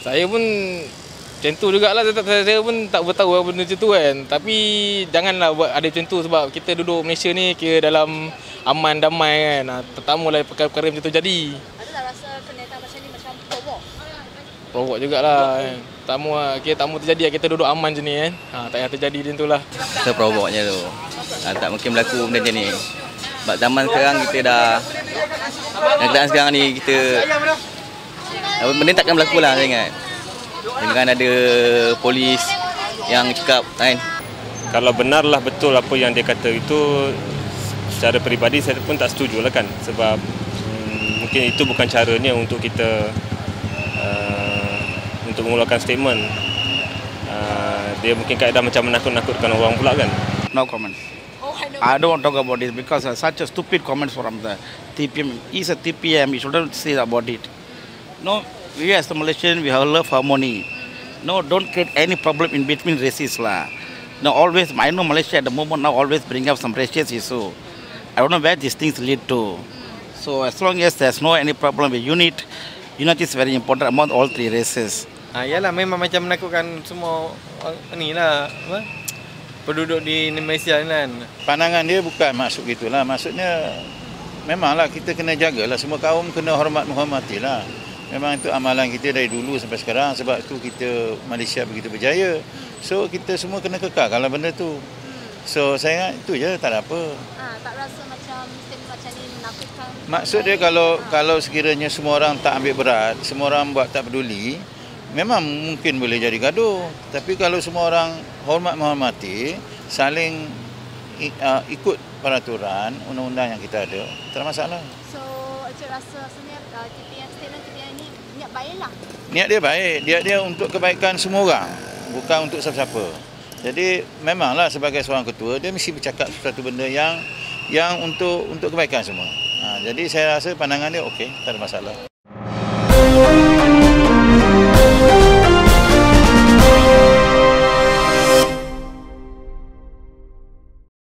Saya pun macam tu jugalah saya, saya pun tak bertahu apa benda macam tu kan. Tapi janganlah buat ada macam tu sebab kita duduk Malaysia ni kira dalam aman damai kan. Ha, tetamulah perkara-perkara macam tu jadi. Ada tak rasa kenyataan macam ni macam provok? Provok jugalah kan. Tamu lah, kira tamu terjadi lah, kita duduk aman je ni kan. Ha, tak payah terjadi macam tu lah. Kita provoknya tu. Ha, tak mungkin berlaku benda macam ni. Sebab zaman sekarang kita dah Keadaan sekarang ni kita Benda takkan berlaku lah saya ingat Dengan ada polis yang cakap kan Kalau benarlah betul apa yang dia kata itu Secara peribadi saya pun tak setuju lah kan Sebab hmm, mungkin itu bukan caranya untuk kita uh, Untuk mengeluarkan statement uh, Dia mungkin kaedah macam menakut-nakutkan orang pula kan No comment. Oh, I don't want to talk about this because uh, such a stupid comments from the TPM. He's a TPM. He shouldn't say about it. No, we as the Malaysian, we have love harmony. No, don't create any problem in between races lah. No, always, I know Malaysia at the moment now always bring up some racial issue. I don't know where these things lead to. So as long as there's no any problem with unit, unity is very important among all three races. Ha, yalah memang macam menakutkan semua orang ni lah apa? penduduk di Malaysia ni kan. pandangan dia bukan maksud gitulah. Maksudnya memanglah kita kena jagalah semua kaum kena hormat menghormati lah. Memang itu amalan kita dari dulu sampai sekarang sebab tu kita Malaysia begitu berjaya. So kita semua kena kekalkanlah benda tu. So saya ingat itu je tak ada apa. Ha, tak rasa macam statement macam ni menakutkan. Maksud dia kalau kalau sekiranya semua orang tak ambil berat, semua orang buat tak peduli, memang mungkin boleh jadi gaduh. Tapi kalau semua orang hormat menghormati, saling uh, ikut peraturan undang-undang yang kita ada, tak ada masalah. So, Encik rasa sebenarnya uh, statement TPM ni niat baik lah. Niat dia baik, dia dia untuk kebaikan semua orang, bukan untuk siapa-siapa. Jadi memanglah sebagai seorang ketua dia mesti bercakap sesuatu benda yang yang untuk untuk kebaikan semua. Ha, jadi saya rasa pandangan dia okey, tak ada masalah.